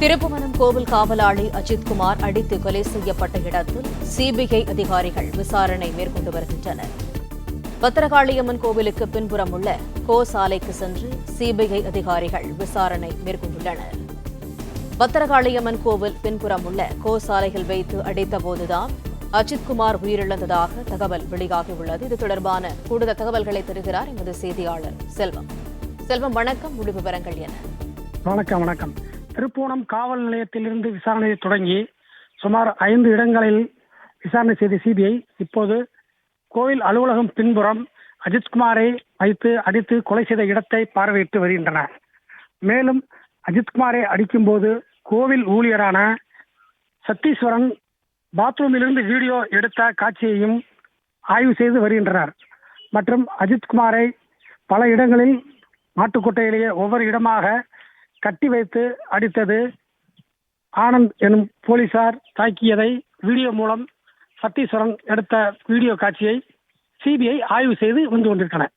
திருப்புவனம் கோவில் காவலாளி அஜித்குமார் அடித்து கொலை செய்யப்பட்ட இடத்தில் சிபிஐ அதிகாரிகள் விசாரணை மேற்கொண்டு வருகின்றனர். பத்திரகாளியம்மன் கோவிலுக்கு பின்புறம் உள்ள கோ சாலைக்கு சென்று சிபிஐ அதிகாரிகள் விசாரணை மேற்கொண்டுள்ளனர். பத்திரகாளியம்மன் கோவில் பின்புறம் உள்ள கோ சாலையில் வைத்து அடித்தபோதுதான் அஜித்குமார் உயிரிழந்ததாக தகவல் வெளியாகியுள்ளது. இது தொடர்பான கூடுதல் தகவல்களை தருகிறார் எமது செய்தியாளர் செல்வம். செல்வம் வணக்கம். முழு விவரங்கள் என வணக்கம் வணக்கம். திருப்பூணம் காவல் நிலையத்திலிருந்து விசாரணையை தொடங்கி சுமார் ஐந்து இடங்களில் விசாரணை செய்த சிபிஐ இப்போது கோவில் அலுவலகம் பின்புறம் அஜித்குமாரை வைத்து அடித்து கொலை செய்த இடத்தை பார்வையிட்டு வருகின்றனர். மேலும் அஜித்குமாரை அடிக்கும்போது கோவில் ஊழியரான சத்தீஸ்வரன் பாத்ரூமிலிருந்து வீடியோ எடுத்த காட்சியையும் ஆய்வு செய்து வருகின்றனர். மற்றும் அஜித்குமாரை பல இடங்களில் மாட்டுக்கொட்டையிலேயே ஒவ்வொரு இடமாக கட்டி வைத்து அடித்தது. ஆனந்த் எனும் போலீசார் தாக்கியதை வீடியோ மூலம் சத்தீஸ்வரன் எடுத்த வீடியோ காட்சியை சிபிஐ ஆய்வு செய்து வந்து கொண்டிருக்கிறார்